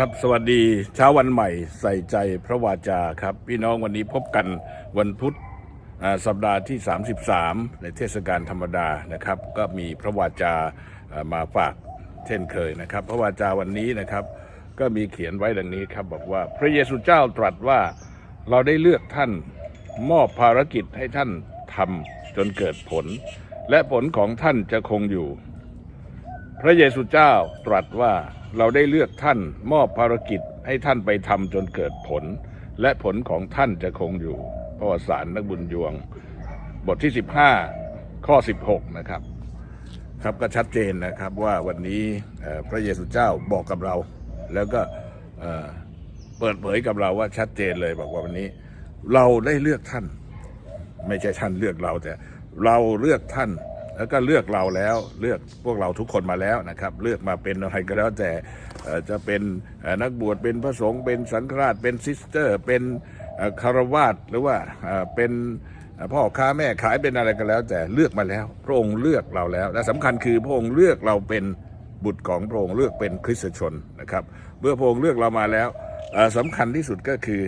ครับสวัสดีเช้าวันใหม่ใส่ใจพระวาจาครับ พี่น้องวันนี้พบกันวันพุธสัปดาห์ที่ 33 ในเทศกาลธรรมดานะครับ ก็มีพระวาจามาฝากเช่นเคยนะครับ พระวาจาวันนี้นะครับ ก็มีเขียนไว้ดังนี้ครับบอกว่าพระเยซูเจ้าตรัสว่าเราได้เลือกท่านมอบภารกิจให้ท่านทำจนเกิดผล และผลของท่านจะคงอยู่ พระเยซูเจ้าตรัสว่า เราได้เลือกท่านมอบภารกิจให้ท่านไปทำจนเกิดผล และผลของท่านจะคงอยู่พระวสารนักบุญยวง บทที่ 15 ข้อ 16 นะครับ ครับก็ชัดเจนนะครับว่าวันนี้พระเยซูเจ้าบอกกับเรา แล้วก็เปิดเผยกับเราว่าชัดเจนเลยบอกว่าวันนี้ เราได้เลือกท่าน ไม่ใช่ท่านเลือกเราแต่เราเลือกท่าน แล้วก็เลือกเราแล้วเลือกพวกเราทุกคนมาแล้วนะครับ เลือกมาเป็นอะไรก็แล้วแต่จะเป็นนักบวชเป็นพระสงฆ์เป็นสังฆราชเป็นซิสเตอร์ เป็นคารวาสหรือว่าเป็นพ่อค้าแม่ขายเป็นอะไรก็แล้ว แต่เลือกมาแล้ว พระองค์เลือกเราแล้ว และสำคัญคือพระองค์เลือกเราเป็นบุตรของพระองค์เลือกเป็นคริสตชนนะครับ เมื่อพระองค์เลือกเรามาแล้วเอ่อสำคัญที่สุดก็คือ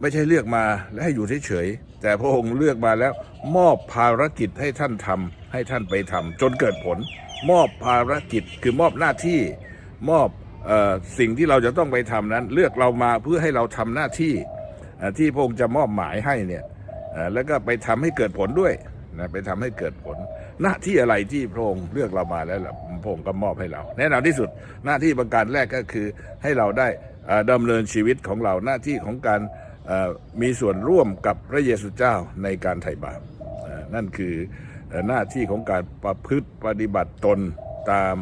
ไม่ใช่เลือกมาแล้วให้อยู่เฉยๆแต่พระองค์เลือกมาแล้วมอบภารกิจให้ท่านทำให้ท่านไปทำจนเกิดผล มอบภารกิจคือมอบหน้าที่มอบออสิ่งที่เราจะต้องไปทำนั้น เลือกเรามาเพื่อให้เราทำหน้าที่ที่พระองค์จะมอบหมายให้เนี่ยแล้วก็ไปทำให้เกิดผลด้วยนะไปทำให้เกิดผล หน้าที่อะไรที่พระองค์เลือกเรามาแล้วพระองค์ก็มอบให้เรา แน่นอนที่สุดหน้าที่ประการแรกก็คือให้เราได้เอ่อดำเนินชีวิตของเราหน้าที่ของการ มีส่วนร่วมกับพระเยซูเจ้าในการไถ่บาปนั่นคือหน้าที่ของการประพฤติปฏิบัติตนตาม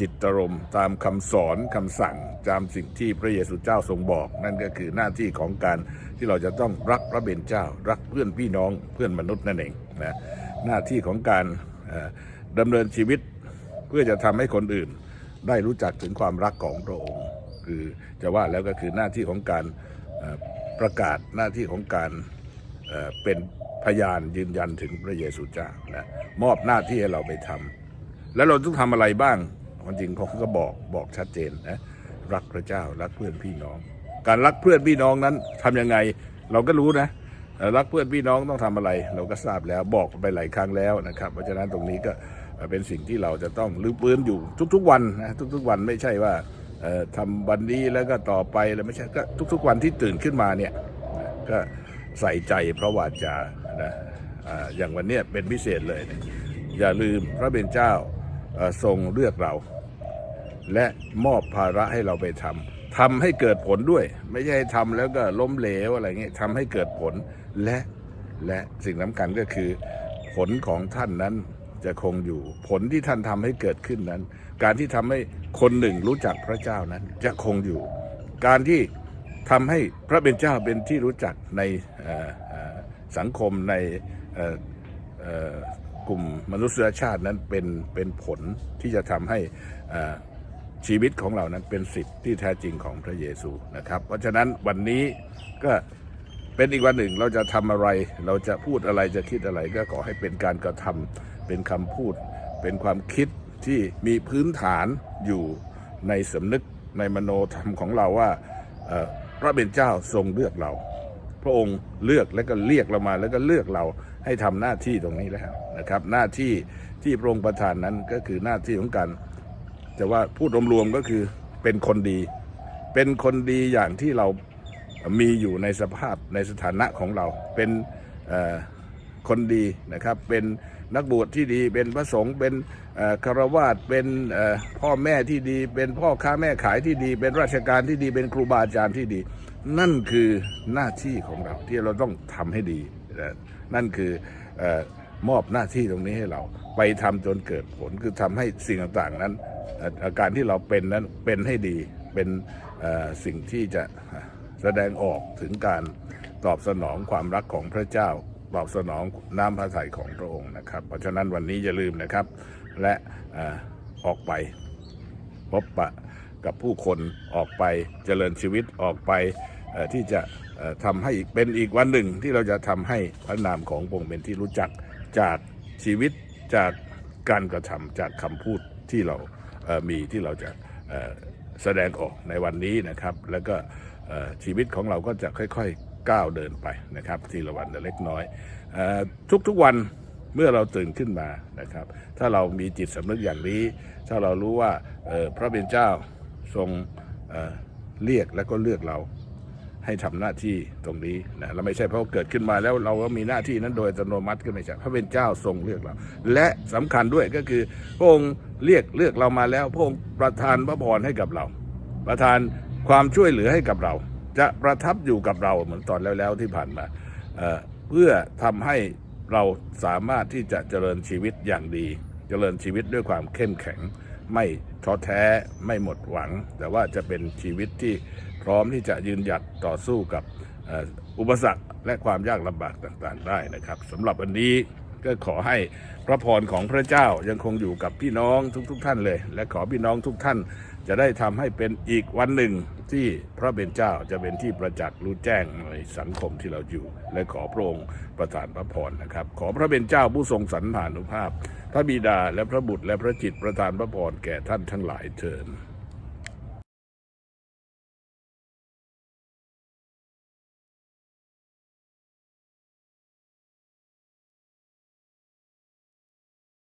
จิตรมตามคำสอนคำสั่งตามสิ่งที่พระเยซูเจ้าทรงบอก นั่นก็คือหน้าที่ของการที่เราจะต้องรักพระเบญเจ้า รักเพื่อนพี่น้องเพื่อนมนุษย์นั่นเองนะหน้าที่ของการดำเนินชีวิตเพื่อจะทำให้คนอื่น ได้รู้จักถึงความรักของพระองค์ คือจะว่าแล้วก็คือหน้าที่ของการ ประกาศหน้าที่ของการเเป็นพยานยืนยันถึงพระเยซูเจ้านะมอบหน้าที่ให้เราไปทำแล้วเราต้องทำอะไรบ้างความจริงเขาก็บอกบอกชัดเจนนะรักพระเจ้ารักเพื่อนพี่น้อง การรักเพื่อนพี่น้องนั้นทำยังไงเราก็รู้นะรักเพื่อนพี่น้องต้องทำอะไร เราก็ทราบแล้วบอกไปหลายครั้งแล้วนะครับ เพราะฉะนั้นตรงนี้ก็เป็นสิ่งที่เราจะต้องรื้อปื้นอยู่ทุกๆวันนะทุก ๆ วันไม่ใช่ว่า ทำวันนี้แล้วก็ต่อไปแล้วไม่ใช่ก็ทุกๆวันที่ตื่นขึ้นมาเนี่ยก็ใส่ใจพระวาจานะอย่างวันนี้เป็นพิเศษเลยนะอย่าลืมพระเป็นเจ้าทรงเลือกเรา และมอบภาระให้เราไปทำทำให้เกิดผลด้วย ไม่ใช่ทำแล้วก็ล้มเหลวอะไรเงี้ยทำให้เกิดผลและและสิ่งสำคัญก็คือผลของท่านนั้น จะคงอยู่ ผลที่ท่านทำให้เกิดขึ้นนั้น การที่ทำให้คนหนึ่งรู้จักพระเจ้านั้นจะคงอยู่ การที่ทำให้พระเป็นเจ้าเป็นที่รู้จักในสังคมในกลุ่มมนุษยชาตินั้นเป็นเป็นผลที่จะทำให้ชีวิตของเรานั้นเป็นสิทธิ์ที่แท้จริงของพระเยซูนะครับ เพราะฉะนั้นวันนี้ก็เป็นอีกวันหนึ่งเราจะทำอะไร เราจะพูดอะไรจะคิดอะไรก็ขอให้เป็นการกระทำ เป็นคำพูด เป็นความคิดที่มีพื้นฐานอยู่ในสำนึกในมโนธรรมของเราว่าพระเป็นเจ้าทรงเลือกเรา พระองค์เลือกแล้วก็เรียกเรามาแล้วก็เลือกเราให้ทำหน้าที่ตรงนี้แล้วนะครับ หน้าที่ที่พระองค์ประทานนั้นก็คือหน้าที่ของการแต่ว่าพูดรวมๆก็คือเป็นคนดี เป็นคนดีอย่างที่เรามีอยู่ในสภาพในสถานะของเรา เป็นคนดีนะครับ เป็น นักบวชที่ดีเป็นพระสงฆ์เป็นคารวาสเป็นพ่อแม่ที่ดี เป็นพ่อค้าแม่ขายที่ดี เป็นราชการที่ดีเป็นครูบาอาจารย์ที่ดี นั่นคือหน้าที่ของเราที่เราต้องทำให้ดี นั่นคืออมอบหน้าที่ตรงนี้ให้เราไปทำจนเกิดผลคือทำให้สิ่งต่างๆนั้น อาการที่เราเป็นนั้นเป็นให้ดีเป็นสิ่งที่จะแสดงออกถึงการตอบสนองความรักของพระเจ้า ตอบสนองน้ำพระทัยของพระองค์นะครับ เพราะฉะนั้นวันนี้อย่าลืมนะครับ และอออกไปพบปะกับผู้คนออกไปเจริญชีวิตออกไปที่จะเอ่อทำให้เป็นอีกวันหนึ่งที่เราจะทำให้พระนามของพระองค์เป็นที่รู้จักจากชีวิตจากการกระทำจากคำพูดที่เรามีที่เราจะแสดงออกในวันนี้นะครับ แล้วก็ชีวิตของเราก็จะค่อย ๆ ก้าวเดินไปนะครับ ทีละวันเล็กน้อยอทุกๆวันเมื่อเราตื่นขึ้นมานะครับ ถ้าเรามีจิตสำนึกอย่างนี้ ถ้าเรารู้ว่าพระเป็นเจ้าทรงเเรียกแล้วก็เลือกเราให้ทำหน้าที่ตรงนี้นะเราไม่ใช่เพราะเกิดขึ้นมาแล้วเราก็มีหน้าที่นั้นโดยอัตโนมัติก็ไม่ใช่พระเป็นเจ้าทรงเลือกเรา และสำคัญด้วยก็คือพระองค์เรียกเลือกเรามาแล้วพระองค์ประทานพระพรให้กับเรา ประทานความช่วยเหลือให้กับเรา จะประทับอยู่กับเราเหมือนตอนแล้วๆที่ผ่านมาเเพื่อทำให้เราสามารถที่จะเจริญชีวิตอย่างดี เจริญชีวิตด้วยความเข้มแข็ง ไม่ท้อแท้ไม่หมดหวัง แต่ว่าจะเป็นชีวิตที่พร้อมที่จะยืนหยัดต่อสู้กับอ่ออุปสรรคและความยากลำบากต่างๆ ได้นะครับสำหรับวันนี้ก็ขอให้พระพรของพระเจ้ายังคงอยู่กับพี่น้องทุกๆทท่านเลย และขอพี่น้องทุกท่าน จะได้ทำให้เป็นอีกวันหนึ่งที่พระเบญเจ้าจะเป็นที่ประจักษ์รู้แจ้งในสังคมที่เราอยู่ และขอพระองค์ประทานพระพรนะครับ ขอพระเบญเจ้าผู้ทรงสรรผานุภาพ พระบิดาและพระบุตรและพระจิตประทานพระพรแก่ท่านทั้งหลายเถิด